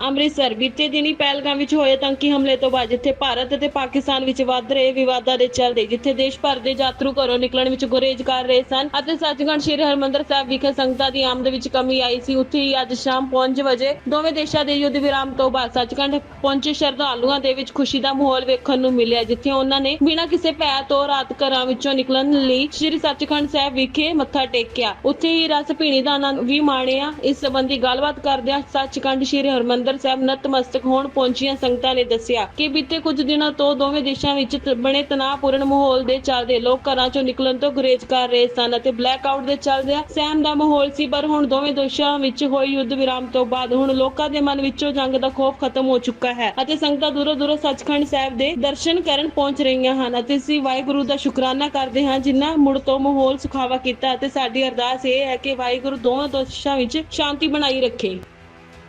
ਅੰਮ੍ਰਿਤਸਰ ਬੀਤੇ ਦਿਨੀ ਪਹਿਲਗਾਮ ਵਿੱਚ ਹੋਏ ਆਤੰਕੀ ਹਮਲੇ ਤੋਂ ਬਾਅਦ ਜਿੱਥੇ ਭਾਰਤ ਅਤੇ ਪਾਕਿਸਤਾਨ ਵਿੱਚ ਵੱਧ ਰਹੇ ਵਿਵਾਦਾਂ ਦੇ ਚੱਲਦੇ, ਜਿੱਥੇ ਦੇਸ਼ ਭਰ ਦੇ ਯਾਤਰੂ ਘਰੋਂ ਨਿਕਲਣ ਵਿੱਚ ਗੁਰੇਜ਼ ਕਰ ਰਹੇ ਸਨ ਅਤੇ ਸੱਚਖੰਡ ਸ੍ਰੀ ਹਰਿਮੰਦਰ ਸਾਹਿਬ ਵਿਖੇ ਸੰਗਤਾਂ ਦੀ ਆਮਦ ਵਿੱਚ ਕਮੀ ਆਈ ਸੀ। ਉੱਥੇ ਹੀ ਅੱਜ ਸ਼ਾਮ 5 ਵਜੇ ਦੋਵੇਂ ਦੇਸ਼ਾਂ ਦੇ ਯੁੱਧ ਵਿਰਾਮ ਤੋਂ ਬਾਅਦ ਸੱਚਖੰਡ ਪਹੁੰਚੇ ਸ਼ਰਧਾਲੂਆਂ ਦੇ ਵਿੱਚ ਖੁਸ਼ੀ ਦਾ ਮਾਹੌਲ ਵੇਖਣ ਨੂੰ ਮਿਲਿਆ, ਜਿੱਥੇ ਉਹਨਾਂ ਨੇ ਬਿਨਾਂ ਕਿਸੇ ਭੈ ਤੋਂ ਰਾਤ ਘਰਾਂ ਵਿੱਚੋਂ ਨਿਕਲਣ ਲਈ ਸ੍ਰੀ ਸੱਚਖੰਡ ਸਾਹਿਬ ਵਿਖੇ ਮੱਥਾ ਟੇਕਿਆ। ਉੱਥੇ ਹੀ ਰਸ ਪੀਣੀ ਦਾ ਆਨੰਦ ਵੀ ਮਾਣਿਆ। ਇਸ ਸੰਬੰਧੀ ਗੱਲਬਾਤ ਕਰਦਿਆਂ ਸੱਚਖੰਡ ਸ੍ਰੀ ਹਰਿਮੰਦਰ ਸਾਹਿਬ ਨਤਮਸਤਕ ਹੋਣ ਪਹੁੰਚੀਆਂ ਸੰਗਤਾਂ ਨੇ ਦੱਸਿਆ ਕਿ ਬੀਤੇ ਕੁਝ ਦਿਨਾਂ ਤੋਂ ਦੋਵੇਂ ਦੇਸ਼ਾਂ ਵਿੱਚ ਬਣੇ ਤਣਾਅਪੂਰਨ ਮਾਹੌਲ ਦੇ ਚੱਲਦੇ ਲੋਕ ਘਰਾਂ ਚੋਂ ਨਿਕਲਣ ਤੋਂ ਗੁਰੇਜ਼ ਕਰ ਰਹੇ ਸਨ ਅਤੇ ਬਲੈਕ ਦੇ ਚੱਲਦਿਆਂ ਸਹਿਮ ਦਾ ਮਾਹੌਲ ਸੀ, ਪਰ ਹੁਣ ਦੋਵੇਂ ਦੇਸ਼ਾਂ ਵਿੱਚ ਹੋਏ ਯੁੱਧ ਵਿਰਾਮ ਤੋਂ ਬਾਅਦ ਹੁਣ ਲੋਕਾਂ ਦੇ ਮਨ ਵਿੱਚੋਂ ਜੰਗ ਦਾ ਖੌਫ ਖਤਮ ਹੋ ਚੁੱਕਾ ਹੈ ਅਤੇ ਸੰਗਤਾਂ ਦੂਰੋਂ ਦੂਰੋਂ ਸੱਚਖੰਡ ਸਾਹਿਬ ਦੇ ਦਰਸ਼ਨ ਕਰਨ ਪਹੁੰਚ ਰਹੀਆਂ ਹਨ ਅਤੇ ਅਸੀਂ ਵਾਹਿਗੁਰੂ ਦਾ ਸ਼ੁਕਰਾਨਾ ਕਰਦੇ ਹਾਂ ਜਿਨ੍ਹਾਂ ਮੁੜ ਤੋਂ ਮਾਹੌਲ ਸੁਖਾਵਾ ਕੀਤਾ ਅਤੇ ਸਾਡੀ ਅਰਦਾਸ ਇਹ ਹੈ ਕਿ ਵਾਹਿਗੁਰੂ ਦੋਵਾਂ ਦੇਸ਼ਾਂ ਵਿੱਚ ਸ਼ਾਂਤੀ ਬਣਾਈ ਰੱਖੇ।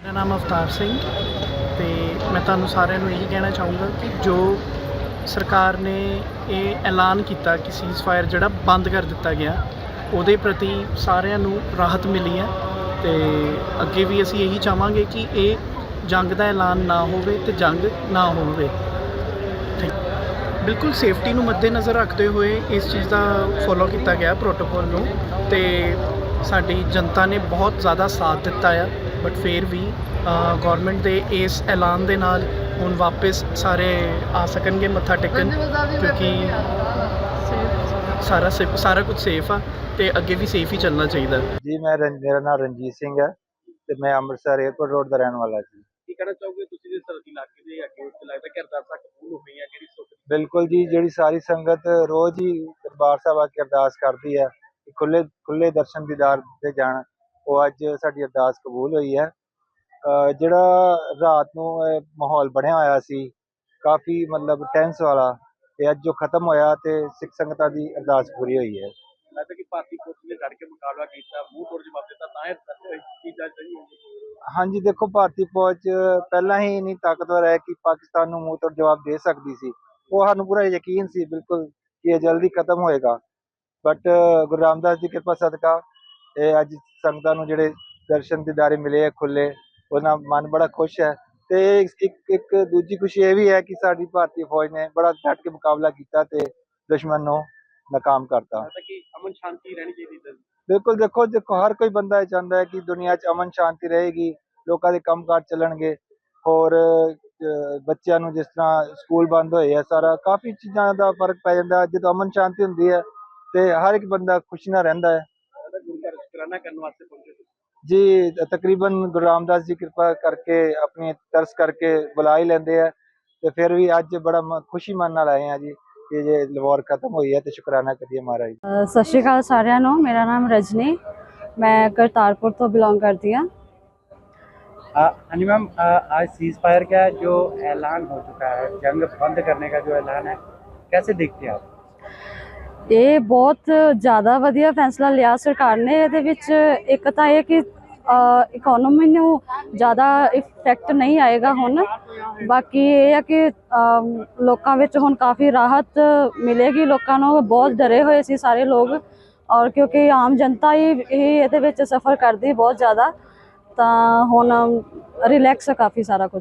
ਮੇਰਾ ਨਾਮ ਅਵਤਾਰ ਸਿੰਘ ਤੇ ਮੈਂ ਤੁਹਾਨੂੰ ਸਾਰਿਆਂ ਨੂੰ ਇਹੀ ਕਹਿਣਾ ਚਾਹੂੰਗਾ ਕਿ ਜੋ ਸਰਕਾਰ ਨੇ ਇਹ ਐਲਾਨ ਕੀਤਾ ਕਿ ਸੀਜ਼ਫਾਇਰ ਜਿਹੜਾ ਬੰਦ ਕਰ ਦਿੱਤਾ ਗਿਆ, ਉਹਦੇ ਪ੍ਰਤੀ ਸਾਰਿਆਂ ਨੂੰ ਰਾਹਤ ਮਿਲੀ ਹੈ ਤੇ ਅੱਗੇ ਵੀ ਅਸੀਂ ਇਹੀ ਚਾਹਾਂਗੇ ਕਿ ਇਹ ਜੰਗ ਦਾ ਐਲਾਨ ਨਾ ਹੋਵੇ ਤੇ ਜੰਗ ਨਾ ਹੋਵੇ। Thank- ਬਿਲਕੁਲ ਸੇਫਟੀ ਨੂੰ ਮੱਦੇਨਜ਼ਰ ਰੱਖਦੇ ਹੋਏ ਇਸ ਚੀਜ਼ ਦਾ ਫੋਲੋ ਕੀਤਾ ਗਿਆ ਪ੍ਰੋਟੋਕੋਲ ਨੂੰ ਤੇ ਸਾਡੀ ਜਨਤਾ ਨੇ ਬਹੁਤ ਜ਼ਿਆਦਾ ਸਾਥ ਦਿੱਤਾ ਆ। ਬਟ ਫਿਰ ਵੀ ਗਵਰਨਮੈਂਟ ਦੇ ਇਸ ਐਲਾਨ ਦੇ ਨਾਲ ਹੁਣ ਵਾਪਸ ਸਾਰੇ ਆ ਸਕਣਗੇ ਮੱਥਾ ਟੇਕਣ ਕਿਉਂਕਿ ਸਾਰਾ। ਸੇਫ ਸਾਰਾ ਕੁਝ ਸੇਫ ਆ ਤੇ ਅੱਗੇ ਵੀ ਸੇਫ ਹੀ ਚੱਲਣਾ ਚਾਹੀਦਾ। ਜੀ ਮੈਂ ਮੇਰਾ ਨਾਮ ਰਣਜੀਤ ਸਿੰਘ ਹੈ ਤੇ ਮੈਂ ਅੰਮ੍ਰਿਤਸਰ 에ਅਰਪੋਰਟ ਰੋਡ ਦਾ ਰਹਿਣ ਵਾਲਾ ਜੀ। ਕੀ ਕਹਿਣਾ ਚਾਹੋਗੇ ਤੁਸੀਂ ਜਿਸ ਸਰਦੀ ਇਲਾਕੇ ਦੇ ਅੱਗੇ ਉੱਤੇ ਲੱਗਦਾ ਕਿ ਅਰਦਾਸਾਂ ਕਬੂਲ ਹੋਈਆਂ ਕਿਹੜੀ ਸੁੱਖ ਦੀ ਬਿਲਕੁਲ ਜੀ ਜਿਹੜੀ ਸਾਰੀ ਸੰਗਤ ਰੋਜ਼ ਹੀ ਦਰਬਾਰ ਸਾਹਿਬ ਆ ਕੇ ਅਰਦਾਸ ਕਰਦੀ ਹੈ ਕਿ ਖੁੱਲੇ ਖੁੱਲੇ ਦਰਸ਼ਨ ਦੀਦਾਰ ਤੇ ਜਾਣ। ਉਹ ਅੱਜ ਸਾਡੀ ਅਰਦਾਸ ਕਬੂਲ ਹੋਈ ਹੈ। ਜਿਹੜਾ ਰਾਤ ਨੂੰ ਮਾਹੌਲ ਬਣਿਆ ਹੋਇਆ ਸੀ ਕਾਫੀ ਮਤਲਬ ਟੈਂਸ ਵਾਲਾ ਤੇ ਅੱਜ ਜੋ ਖਤਮ ਹੋਇਆ ਤੇ ਸਿੱਖ ਸੰਗਤਾਂ ਦੀ ਅਰਦਾਸ ਪੂਰੀ ਹੋਈ ਹੈ। ਲੱਗਦਾ ਕਿ ਭਾਰਤੀ ਫੌਜ ਨੇ ਲੜ ਕੇ ਮੁਕਾਬਲਾ ਕੀਤਾ ਮੂੰਹ ਤੋੜ ਜਵਾਬ ਦਿੱਤਾ ਤਾਂ ਇਹ ਚੀਜ਼ਾਂ ਸਹੀ ਹੋਣਗੀਆਂ ਹਾਂਜੀ ਦੇਖੋ ਭਾਰਤੀ ਫੌਜ ਪਹਿਲਾਂ ਹੀ ਇੰਨੀ ਤਾਕਤਵਰ ਹੈ ਕਿ ਪਾਕਿਸਤਾਨ ਨੂੰ ਮੂੰਹ ਤੋੜ ਜਵਾਬ ਦੇ ਸਕਦੀ ਸੀ। ਉਹ ਸਾਨੂੰ ਪੂਰਾ ਯਕੀਨ ਸੀ ਬਿਲਕੁਲ ਕਿ ਇਹ ਜਲਦੀ ਖਤਮ ਹੋਏਗਾ। ਬਟ ਗੁਰੂ ਰਾਮਦਾਸ ਦੀ ਕਿਰਪਾ ਸਦਕਾ ਇਹ ਅੱਜ ਸੰਗਤਾਂ ਨੂੰ ਜਿਹੜੇ ਦਰਸ਼ਨ ਦੀਦਾਰੇ ਮਿਲੇ ਆ ਖੁੱਲੇ ਉਹਨਾਂ ਮਨ ਬੜਾ ਖੁਸ਼ ਹੈ ਤੇ ਇੱਕ ਇੱਕ- ਦੂਜੀ ਖੁਸ਼ੀ ਇਹ ਵੀ ਹੈ ਕਿ ਸਾਡੀ ਭਾਰਤੀ ਫੌਜ ਨੇ ਬੜਾ ਡਟ ਕੇ ਮੁਕਾਬਲਾ ਕੀਤਾ ਤੇ ਦੁਸ਼ਮਣ ਨੂੰ ਨਾਕਾਮ ਕਰਤਾ ਲੱਗਦਾ ਕਿ ਅਮਨ ਸ਼ਾਂਤੀ ਰਹਿਣੀ ਚਾਹੀਦੀ ਹੈ ਬਿਲਕੁਲ ਦੇਖੋ ਦੇਖੋ ਹਰ ਕੋਈ ਬੰਦਾ ਇਹ ਚਾਹੁੰਦਾ ਹੈ ਕਿ ਦੁਨੀਆ 'ਚ ਅਮਨ ਸ਼ਾਂਤੀ ਰਹੇਗੀ ਲੋਕਾਂ ਦੇ ਕੰਮਕਾਰ ਚੱਲਣਗੇ ਹੋਰ ਅਹ, ਬੱਚਿਆਂ ਨੂੰ ਜਿਸ ਤਰ੍ਹਾਂ ਸਕੂਲ ਬੰਦ ਹੋਏ ਆ ਸਾਰਾ ਕਾਫੀ ਚੀਜ਼ਾਂ ਦਾ ਫ਼ਰਕ ਪੈ ਜਾਂਦਾ। ਜਦੋਂ ਅਮਨ ਸ਼ਾਂਤੀ ਹੁੰਦੀ ਹੈ ਤੇ ਹਰ ਇੱਕ ਬੰਦਾ ਖੁਸ਼ੀ ਨਾਲ ਰਹਿੰਦਾ ਹੈ ਲੱਗਦਾ ਗੁਰੂ ਘਰ ਸ਼ੁਕਰਾਨਾ ਕਰਨ ਵਾਸਤੇ ਪਹੁੰਚੇ ਤੁਸੀਂ। ਜੀ ਤ- ਤਕਰੀਬਨ ਗੁਰੂ ਰਾਮਦਾਸ ਜੀ ਕਿਰਪਾ ਕਰਕੇ ਆਪਣੀ ਤਰਸ ਕਰਕੇ ਬੁਲਾ ਹੀ ਲੈਂਦੇ ਆ ਤੇ ਫਿਰ ਵੀ ਅੱਜ ਬੜਾ ਮ- ਖੁਸ਼ੀ ਮਨ ਨਾਲ ਆਏ ਆ ਜੀ ਕਿ ਜੇ ਲਵਾਰ ਖਤਮ ਹੋਈ ਹੈ ਤੇ ਸ਼ੁਕਰਾਨਾ ਕਰੀਏ ਮਹਾਰਾਜ ਅ, ਸਤਿ ਸ਼੍ਰੀ ਅਕਾਲ ਸਾਰਿਆਂ ਨੂੰ ਮੇਰਾ ਨਾਮ ਰਜਨੀ ਮੈਂ ਕਰਤਾਰਪੁਰ ਤੋਂ ਬਿਲੋਂਗ ਕਰਦੀ ਹਾਂ हाँ जी मैम आज सीज फायर का जो ऐलान हो चुका है जंग बंद करने का जो ऐलान है कैसे देखते हैं आप ਇਹ ਬਹੁਤ ਜ਼ਿਆਦਾ ਵਧੀਆ ਫੈਸਲਾ ਲਿਆ ਸਰਕਾਰ ਨੇ। ਇਹਦੇ ਵਿੱਚ ਇੱਕ ਤਾਂ ਇਹ ਕਿ ਇਕਨੋਮੀ ਨੂੰ ਜ਼ਿਆਦਾ ਇਫੈਕਟ ਨਹੀਂ ਆਏਗਾ ਹੁਣ। ਬਾਕੀ ਇਹ ਹੈ ਕਿ ਲੋਕਾਂ ਵਿੱਚ ਹੁਣ ਕਾਫੀ ਰਾਹਤ ਮਿਲੇਗੀ। ਲੋਕਾਂ ਨੂੰ ਬਹੁਤ ਡਰੇ ਹੋਏ ਸੀ ਸਾਰੇ ਲੋਕ। ਔਰ ਕਿਉਂਕਿ ਆਮ ਜਨਤਾ ਹੀ ਇਹ ਇਹਦੇ ਵਿੱਚ ਸਫਰ ਕਰਦੀ ਬਹੁਤ ਜ਼ਿਆਦਾ। ਤਾਂ ਹੁਣ ਰਿਲੈਕਸ ਹੈ ਕਾਫੀ ਸਾਰਾ ਕੁਝ